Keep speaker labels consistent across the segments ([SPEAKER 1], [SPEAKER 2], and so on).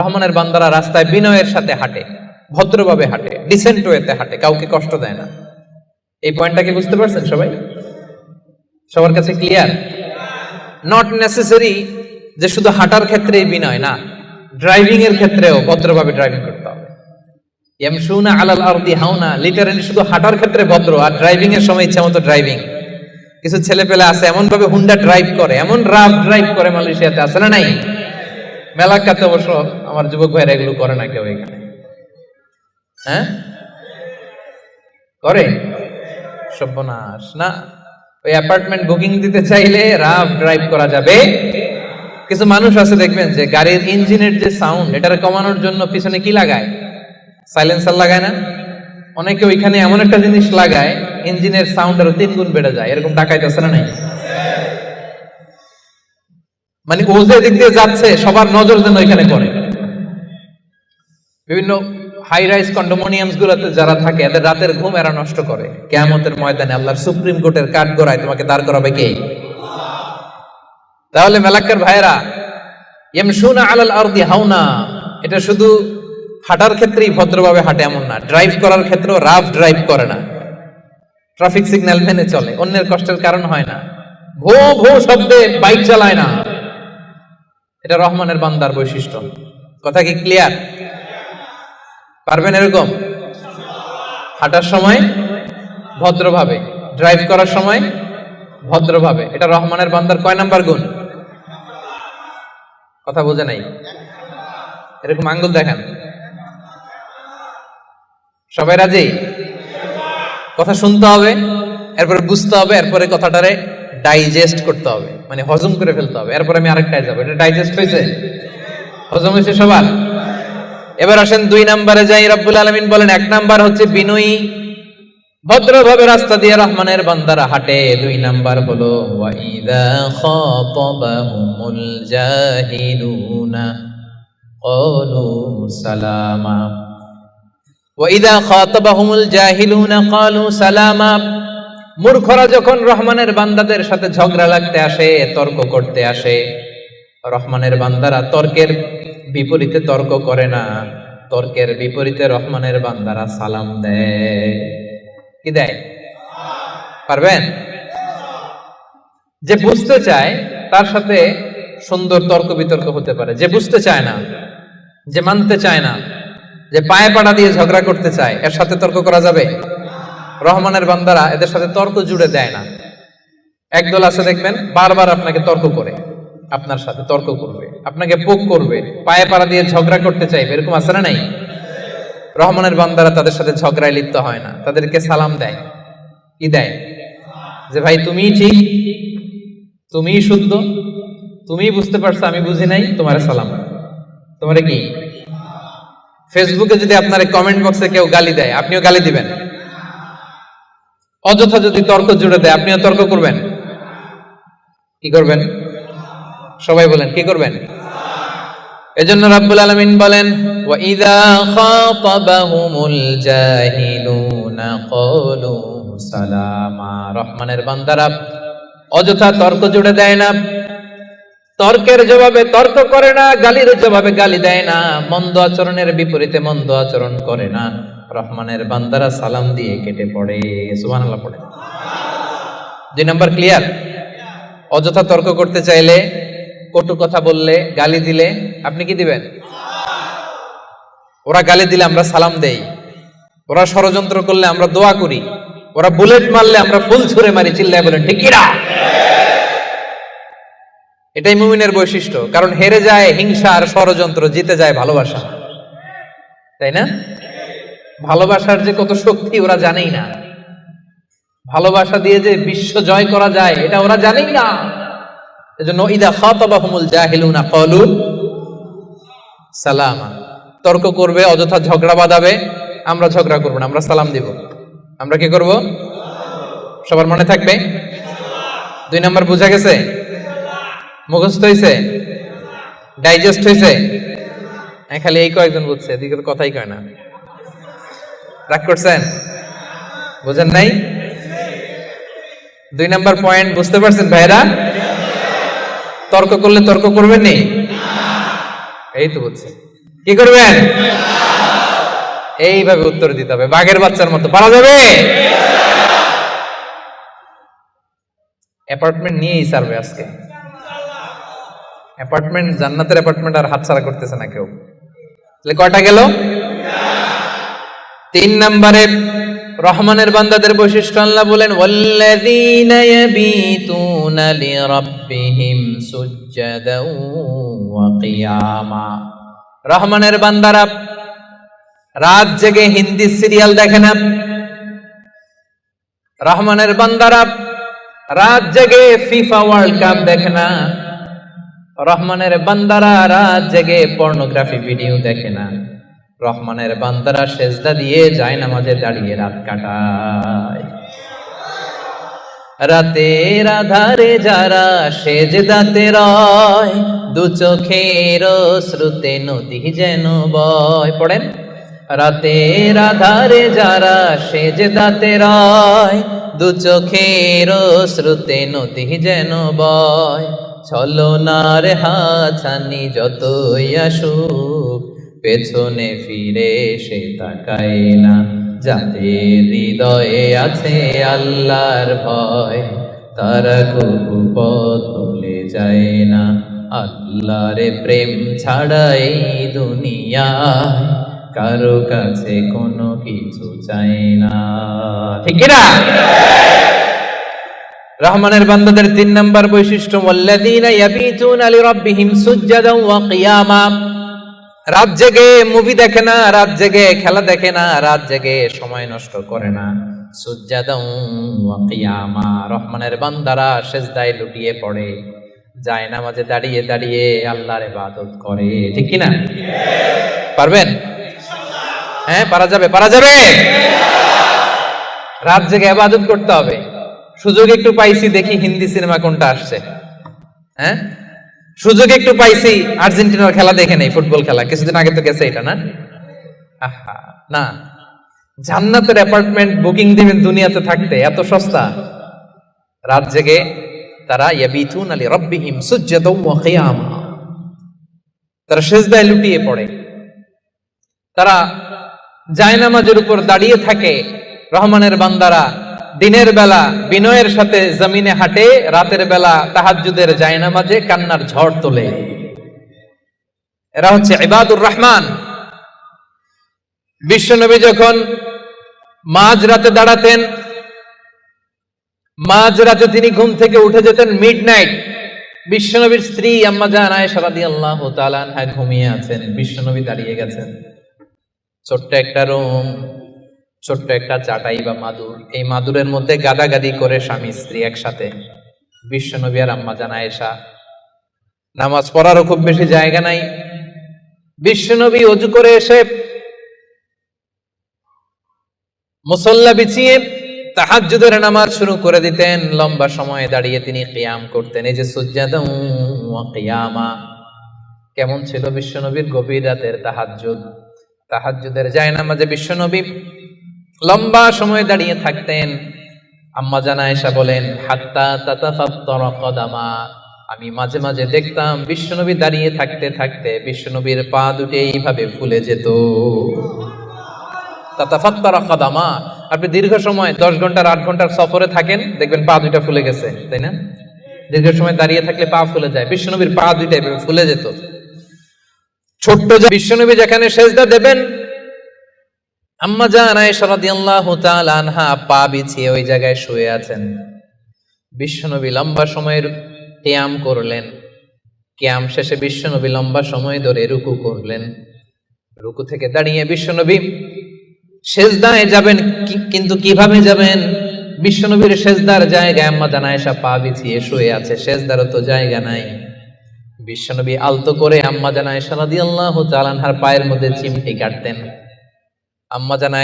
[SPEAKER 1] রহমানের বান্দারা রাস্তায় বিনয়ের সাথে হাঁটে, ভদ্রভাবে হাঁটে ডিসেন্ট ওয়েতে হাঁটে, কাউকে কষ্ট দেয় না। এই পয়েন্টটা কি বুঝতে পারছেন সবাই? সবার কাছে ক্লিয়ার নট নেসেসারি যে শুধু হাঁটার ক্ষেত্রেই বিনয়, না ড্রাইভিং এর ক্ষেত্রেও ভদ্রভাবে ড্রাইভিং করতে হবে। ইয়ামশুনা আলাল আরদি হাওনা লিটারালি শুধু হাঁটার ক্ষেত্রে ভদ্র আর ড্রাইভিং এর সময় ইচ্ছা মতো ড্রাইভিং কিছু ছেলে পেলে আছে এমন ভাবে হুন্ডা ড্রাইভ করে, এমন রাফ ড্রাইভ করে মালয়েশিয়াতে আছে না নাই? মেলাকাতে অবশ্য আমার যুবক ভাইরা এগুলো করে না কেউ এখানে। হ্যাঁ? করে? সর্বনাশ, না? ওই অ্যাপার্টমেন্ট বুকিং দিতে চাইলে রাফ ড্রাইভ করা যাবে। কিছু মানুষ আছে দেখবেন যে গাড়ির ইঞ্জিনের যে সাউন্ড এটারে কমানোর জন্য পিছনে কি লাগায়? সাইলেন্সার লাগায় না? অনেকে ওইখানে এমন একটা জিনিস লাগায়, ইঞ্জিনের সাউন্ড আরও তিন গুণ বেড়ে যায়। এরকম ডাকাইতেছে না নাই? মানে ও যে দিক দিয়ে যাচ্ছে, সবার নজর যেন ওইখানে পড়ে। বিভিন্ন হাই রাইজ কন্ডোমোনিয়ামস গুলোতে যারা থাকে, এদের রাতের ঘুম এরা নষ্ট করে। কেয়ামতের ময়দানে আল্লাহর সুপ্রিম কোর্টের কাঠ গড়ায় তোমাকে দাঁড় করাবে কে? তাহলে মেলাক্কার ভাইরা ইয়ামশুনা আলাল আরদি হাওনা। এটা শুধু হাঁটার ক্ষেত্রেই ভদ্রভাবে হাঁটে এমন না ড্রাইভ করার ক্ষেত্রেও রাফ ড্রাইভ করে না। ট্রাফিক সিগন্যাল মেনে চলে, অন্যের কষ্টের কারণ হয় না। ভো ভো শব্দে বাইক চালায় না। এটা রহমানের বান্দার বৈশিষ্ট্য। কথা কি ক্লিয়ার পারবেন এরকম? হাঁটার সময় ভদ্রভাবে ড্রাইভ করার সময় ভদ্রভাবে। এটা রহমানের বান্দার কয় নাম্বার গুণ? কথা বোঝে নাই? এরকম আঙ্গুল দেখান। সবাই রাজি? কথা শুনতে হবে, এরপরে বুঝতে হবে, এরপরে কথাটারে ডাইজেস্ট করতে হবে। মানে হজম করে ফেলতে হবে। এরপরে আমি আরেকটায় যাব। এটা ডাইজেস্ট হয়েছে? হজম হয়েছে সবার? এবার আসেন দুই নাম্বারে যাই, রব্বুল আলমিন বলেন, এক নাম্বার হচ্ছে বিনয়ী। ভদ্রভাবে রাস্তা দিয়ে রহমানের বান্দারা হাঁটে। দুই নাম্বার হলো ওয়াইদা মূর্খরা যখন রহমানের বান্দাদের সাথে ঝগড়া লাগতে আসে, তর্ক করতে আসে, রহমানের বান্দারা তর্কের বিপরীতে তর্ক করে না। তর্কের বিপরীতে রহমানের বান্দারা সালাম দেয়। কি দেয়? পারবেন? যে বুঝতে চায়, তার সাথে সুন্দর তর্ক বিতর্ক হতে পারে। যে বুঝতে চায় না, যে মানতে চায় না, যে পায়ে পাড়া দিয়ে ঝগড়া করতে চায়, এর সাথে তর্ক করা যাবে? রহমানের বান্দারা এদের সাথে তর্ক জুড়ে দেয় না। একদল আছে দেখবেন, বারবার আপনাকে তর্ক করে। আপনার সাথে তর্ক করবে, আপনাকে পোক করবে, পায়ে পাড়া দিয়ে ঝগড়া করতে চাইবে, এরকম আছে না নাই? রহমানের বান্দারা তাদের সাথে ঝগড়ায় লিপ্ত হয় না, তাদেরকে সালাম দেয়। কি দেয়? যে ভাই তুমি ঠিক তুমি শুদ্ধ তুমি বুঝতে পারছ, আমি বুঝি নাই, তোমার সালাম। তোমারে কি? ফেসবুকে যদি আপনার কমেন্ট বক্সে কেউ গালি দেয়, আপনিও গালি দিবেন? অযথা যদি তর্ক জুড়ে দেয়, আপনিও তর্ক করবেন? কি করবেন? সবাই বলেন, কি করবেন? এজন্য রাব্বুল আলামিন বলেন, ওয়া ইযা খাতাবাহুমুল জাহিলুনা ক্বালু সালামা। রহমানের বান্দারা, অযথা তর্ক জুড়ে দেয় না। তর্কের জবাবে তর্ক করে না, গালির জবাবে গালি দেয় না, মন্দ আচরণের বিপরীতে মন্দ আচরণ করে না। রহমানের বান্দারা সালাম দিয়ে কেটে পড়ে, সুবহানাল্লাহ পড়ে। দুই নাম্বার ক্লিয়ার? অযথা তর্ক করতে চাইলে কটু কথা বললে, গালি দিলে, আপনি কি দিবেন? ওরা গালি দিলে আমরা সালাম দেই। ওরা ষড়যন্ত্র করলে আমরা দোয়া করি। ওরা বুলেট মারলে আমরা ফুল ছুঁড়ে মারি, চিল্লায় বলেন, ঠিক কিনা এটাই মুমিনের বৈশিষ্ট্য, কারণ হেরে যায়, হিংসা আর ষড়যন্ত্র জিতে যায় ভালোবাসা। তাই না? ভালোবাসার যে কত শক্তি ওরা জানেই না। ভালোবাসা দিয়ে যে বিশ্ব জয় করা যায়, এটা ওরা জানেই না। এজন্য ইদা খাতাবাহুমুল জাহিলুনা ক্বালু সালামা। তর্ক করবে অযথা ঝগড়া বাঁধাবে আমরা ঝগড়া করব না আমরা সালাম দিব। আমরা কি করব? সবার মনে থাকবে? দুই নম্বর বোঝা গেছে? মুখস্থ হয়েছে ডাইজেস্ট হয়েছে হ্যাঁ, খালি এই কয়েকজন বুঝছে এদিকে তো কথাই কয় না। রাগ করছেন? বুঝেন নাই? দুই নাম্বার পয়েন্ট বুঝতে পারছেন ভাইরা তর্ক করলে তর্ক করবেন নি? এই তো বুঝছে কি করবেন? এইভাবে উত্তর দিতে হবে। বাঘের বাচ্চার মতো। পারা যাবে? অ্যাপার্টমেন্ট নিয়েই সারবে আজকে। অ্যাপার্টমেন্ট জান্নাতের অ্যাপার্টমেন্ট আর হাত হাতছাড়া করতেছে না কেউ। তাহলে কয়টা গেল? তিন নম্বরে রহমানের বান্দাদের বৈশিষ্ট্য আল্লাহ বলেন রহমানের বান্দারা, রাত জেগে হিন্দি সিরিয়াল দেখে না? রহমানের বান্দারা, রাত জেগে ফিফা ওয়ার্ল্ড কাপ দেখে না? রহমানের বান্দারা, রাত জেগে পর্নোগ্রাফি ভিডিও দেখে না? রহমানের বান্দারা সেজদা দিয়ে যায় নামাজে দাঁড়িয়ে রাত কাটায়। রাতের আধারে যারা সেজদাতে রয়, দু চোখের শ্রুতে নদী যেন বয়। পড়েন? রাতের আধারে যারা সেজদাতে রয়, দু চোখের শ্রুতে নদী যেন বয়। ছলনার হাছানি যতই আসুক পেছনে ফিরে সে তাকায় না যাদের হৃদয়ে আছে আল্লাহর ভয়। তারা কবু পথ ভুলে যায় না, আল্লাহর প্রেম ছাড়া এই দুনিয়ায় কারও কাছে কোনো কিছু চাই না। ঠিক না রহমানের বান্দাদের তিন নম্বর বৈশিষ্ট্য, ওয়াল্লাযীনা ইয়াবিতুনা লিরাব্বিহিম সুজদাও ওয়া কিয়ামা। রাত জেগে মুভি দেখে না, রাত জেগে খেলা দেখে না, রাত জেগে সময় নষ্ট করে না। রহমানের বান্দারা সেজদায় লুটিয়ে পড়ে। যায় নামাজে দাঁড়িয়ে দাঁড়িয়ে আল্লাহর ইবাদত করে। ঠিক কি না পারবেন? হ্যাঁ পারা যাবে পারা যাবে। রাত জেগে ইবাদত করতে হবে। সুযোগ একটু পাইছি, দেখি হিন্দি সিনেমা কোনটা আসছে। হ্যাঁ? সুযোগ একটু পাইছি, আর্জেন্টিনার খেলা দেখে নেই, ফুটবল খেলা। কিছুদিন আগে তো গেছে এটা, না? আহা, না। জান্নাতের অ্যাপার্টমেন্ট বুকিং দিবেন দুনিয়াতে থাকতে, এত সস্তা। রাত জেগে তারা, ইয়াবিতুন আলি রব্বিহিম সুজ্জাদাও ওয়া কিয়ামা তারা সেজদায় লুটিয়ে পড়ে। তারা জায়নামাজের উপর দাঁড়িয়ে থাকে, রহমানের বান্দারা। দিনের বেলা বিনয়ের সাথে জমিনে হাঁটে, রাতের বেলা তাহাজ্জুদের জায়নামাজে কান্নার ঝড় তোলে। এরা হচ্ছে ইবাদুর রহমান। বিশ্বনবী যখন মাঝ রাতে দাঁড়াতেন, মাঝ রাতে তিনি ঘুম থেকে উঠে যেতেন মিড নাইট বিশ্বনবীর স্ত্রী আম্মা জান আয়েশা রাদিয়াল্লাহু ঘুমিয়ে আছেন, বিশ্বনবী দাঁড়িয়ে গেছেন। ছোট্ট একটা রুম ছোট্ট একটা চাটাই বা মাদুর। এই মাদুরের মধ্যে গাদাগাদি করে স্বামী, স্ত্রী একসাথে। বিশ্বনবী আর আম্মা জানা আয়েশা, নামাজ পড়ারও খুব বেশি জায়গা নাই। বিশ্বনবী অজু করে এসে মুসল্লা বিছিয়ে তাহাজ্জুদের নামাজ শুরু করে দিতেন। লম্বা সময়ে দাঁড়িয়ে তিনি কিয়াম করতেন। এই যে সুজ্জাদা কিয়ামা, কেমন ছিল বিশ্বনবীর গভীর রাতের তাহাজ্জুদ। তাহাজ্জুদের যায় নামাজে বিশ্বনবী লম্বা সময় দাঁড়িয়ে থাকতেন। আম্মা জানা এসা বলেন, হাত্তা তাতাফাত্তর কদামা। আমি মাঝে মাঝে দেখতাম, বিশ্বনবী দাঁড়িয়ে থাকতে থাকতে বিশ্বনবীর পা দুটি এইভাবে ফুলে যেত। তাতাফাত্তর কদামা। আপনি দীর্ঘ সময়, দশ ঘণ্টার আট ঘণ্টার সফরে থাকেন, দেখবেন পা দুইটা ফুলে গেছে, তাই না? দীর্ঘ সময় দাঁড়িয়ে থাকলে পা ফুলে যায়, বিশ্বনবীর পা দুইটা এভাবে ফুলে যেত। ছোট্ট বিশ্বনবী যেখানে সেজদা দেবেন আম্মা জান আয়েশা রাদিয়াল্লাহু আনহা পা বিছিয়ে ওই জায়গায় শুয়ে আছেন। বিশ্বনবী লম্বা সময়ের কিয়াম করলেন। কিয়াম শেষে বিশ্বনবী লম্বা সময় ধরে রুকু করলেন। রুকু থেকে দাঁড়িয়ে বিশ্বনবী, সেজদায় যাবেন কিন্তু কীভাবে যাবেন? বিশ্বনবীর সেজদার জায়গায় আম্মা জান আয়েশা পা বিছিয়ে শুয়ে আছে, সেজদারও তো জায়গা নাই। বিশ্বনবী আলতো করে আম্মা জান আয়েশা রাদিয়াল্লাহু তাআলা আনহার পায়ের মধ্যে চিমটি কাটতেন। আম্মা জান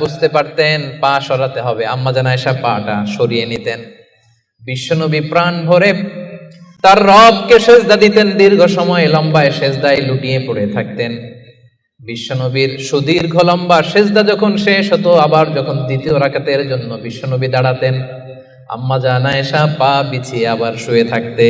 [SPEAKER 1] বুঝতে পারতেন, পা সরাতে হবে। আম্মা জান আয়েশা পাটা সরিয়ে নিতেন। বিশ্বনবী প্রাণ ভরে তার রবকে সেজদা দিতেন। দীর্ঘ সময় লম্বায় সেজদায় লুটিয়ে পড়ে থাকতেন। বিশ্বনবীর সুদীর্ঘ লম্বা সেজদা যখন শেষ হতো, আবার যখন দ্বিতীয় রাকাতের জন্য বিশ্বনবী দাঁড়াতেন, আম্মা জান আয়েশা পা বিছিয়ে আবার শুয়ে থাকতে